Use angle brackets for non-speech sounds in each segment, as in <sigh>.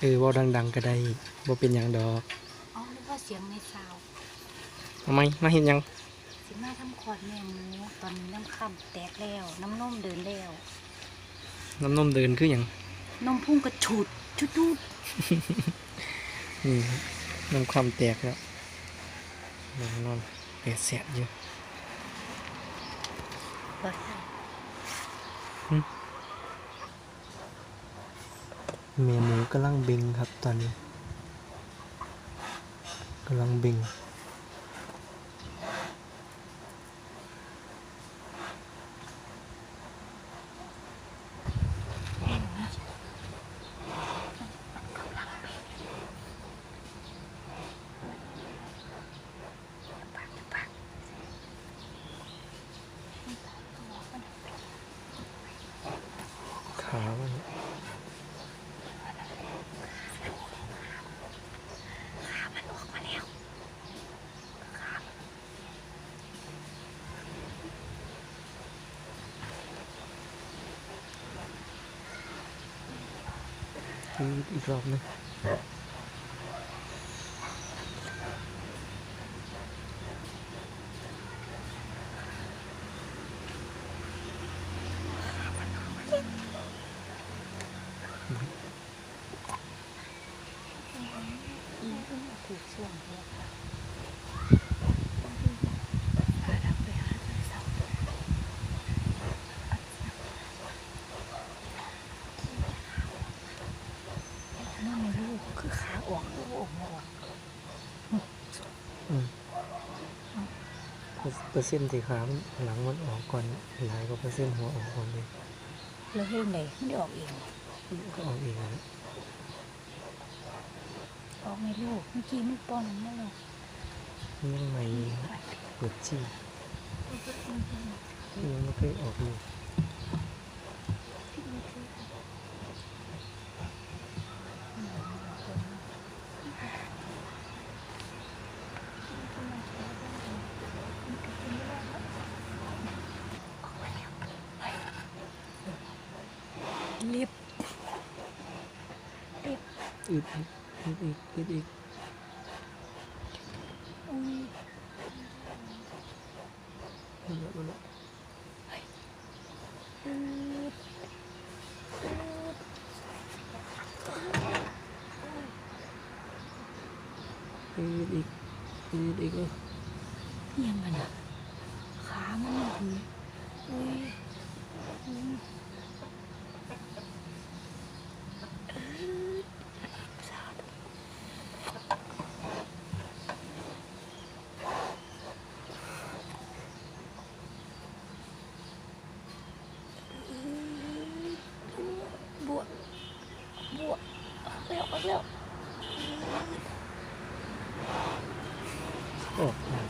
เออเว่าดังๆก็ได้บ่เป็นหยังดอกอ๋อนึกว่าเสียงในซาวทำไมมาเห็นหยังสิมาทำคอดแม่หมูตอนนี้น้ำค่ำแตกแล้วน้ำนมเดินแล้วน้ำนมเดินคือหยังนมพุ่งกระฉุดชุดดูดนี่ครับน้ำความแตกแล้วนอนนอนแปดแสบอยู่เปิด เม่หมูกำลังบิงครับตอนนี้กำลังบิง ขามัน มันออกมาแล้ว อีกอีกรอบหนึงอีถูกช่วงแล้วนั่นลูกคือขาออกลูกออกมาออก อืมเป อร์เซ็นต์ที่ขามันหลังมันออกก่อนหลายกว่าเปอร์เซ็นต์หัวออกก่อนเลยแล้วเฮ้ยไหนไม่ได้ออกเองก็ออกเองนะออกไม่ลูกเมื่อกี้มันป้อนนั่นแหละยังไม่ปวดจี้ยังไม่เคยออกเลย อีกอีกอีกอีกอีกอีกอุ้ยเอาละเอาละอีกอีกอีกอีกเออยังไงน่ะขามันนี่คืออุ้ยอุ้ยสาธุบวกบวก ออกแล้วออกแล้ว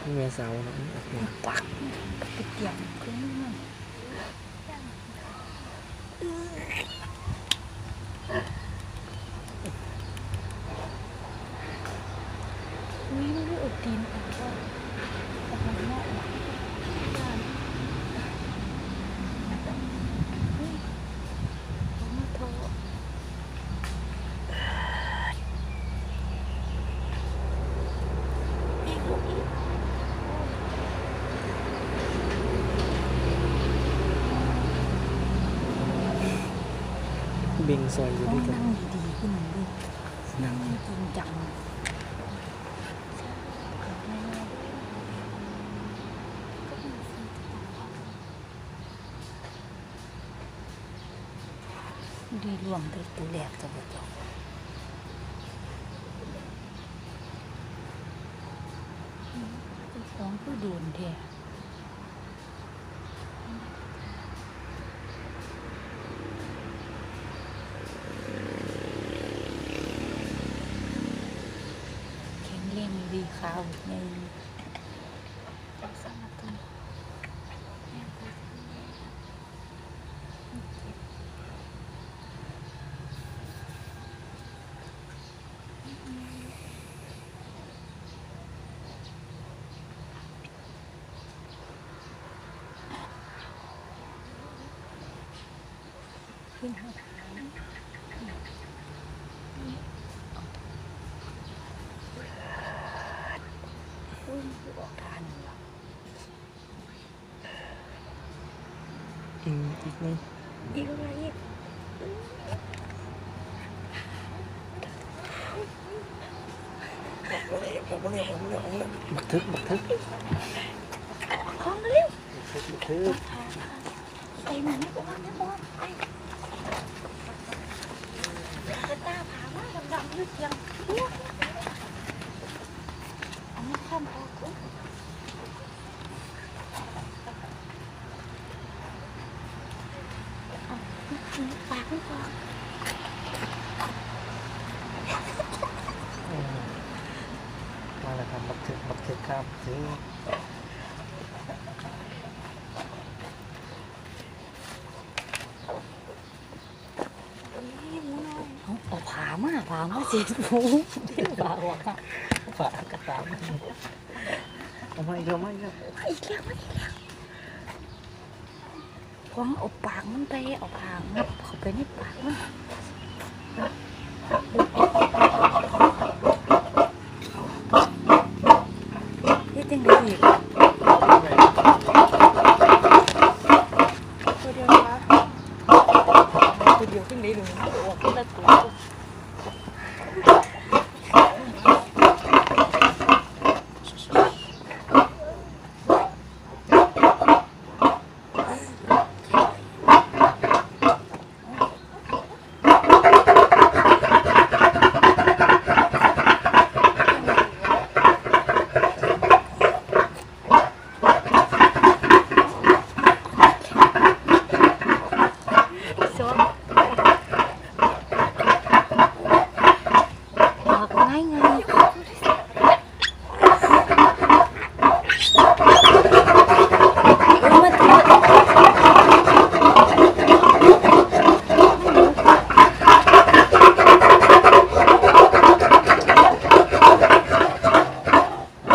ออกมาแม่สาวนะออกมาปักไปเตียมเครื่องมืออุ้ยมันไม่อดตีนออกก็ออกมาหน้าออกเฮ้ยออกมาโทรอีกลูกอีก เบ่ง ซอยอยู่ด้วยกันนั่งดีๆขึ้นหน่อยดินั่งจริงจังดีรวมไปตัวแหลกจะหมดแล้วสองผู้โดนแท้แข็งแรงดีขาวในสมาธิขึ้นห้า คือออกทานนี่ล่ะ อืมอีกนึงอีกอะไรอีกบักทึกบักทึกของเร็วบักทึกไอ้หนูไม่บอกไม่บอกไอ้จะตาผาว่าดำๆยืดยังอันนี้ข้ามพอกู ปากไม่พอมาแล้วครับบักทึกบักทึกครับถึงเอาเอาผามาผามาเสียหมูผาหัวค่ะฝากกระตามเอามาอีกแล้วมาอีกแล้วอีกแล้วอีกแล้ว พวงเอาปากมันไปเอาปากงับเข้าไปในปากมันเฮ็ดจังไดอีกตัวเดียวนะตัวเดียวจังได๋หนูออกคนละตัว ซ้อมบอกง่ายไงเออมาตัว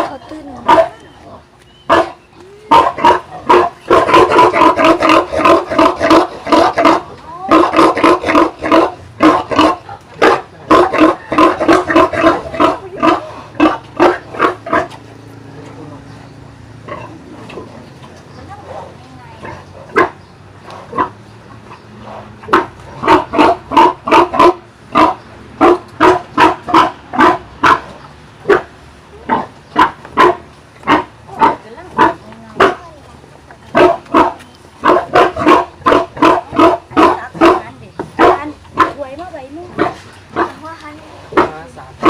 เขาตื่น หวยมาไว้นู่น มาสาม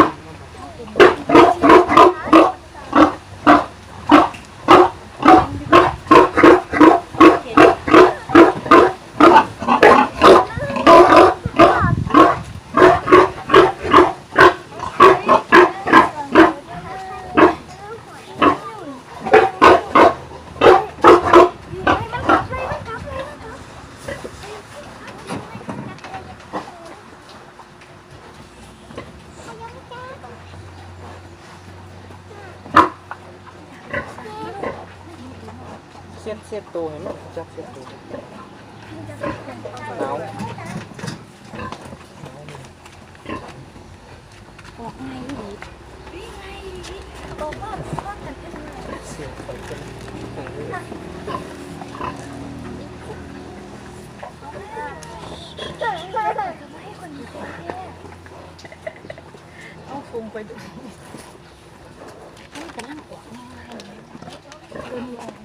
บเสียบตัวเห็นไหมจับเสียบตัวหนาวออกไงดีเสียบไปเป็นไหนเลยเอาฟุ้งไปดูมันกำลังออกง่ายเลยเ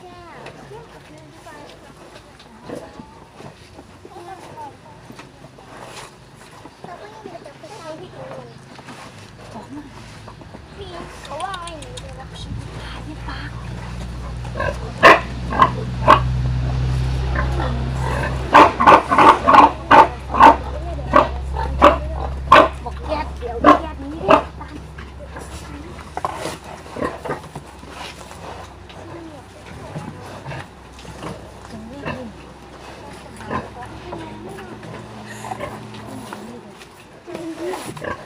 Yeah. <laughs>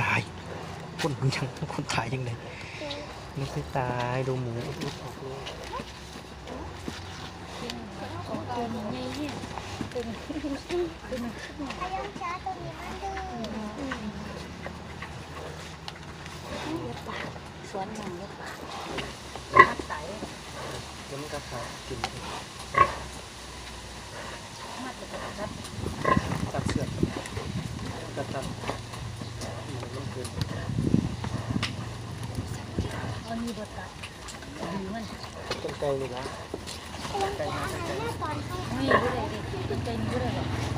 ตาย คนมันยังคนตายยังไงไม่ใช่ตายดูหมูดูออกเลยเป็นไงเนี่ยเป็นเป็นพยองช้าตัวนี้มันดื้อสวนหนังเล็กมัดไตแล้วมันก็ขากิน มัดจะกระดับ ตัดเสือกตัดตัดมันเกิน มันมีบทตัดดีมัน ต้นไก่เลยนะพยองช้าหันหน้าตอนให้ไม่ได้เลยเป็นใจไม่ได้หรอ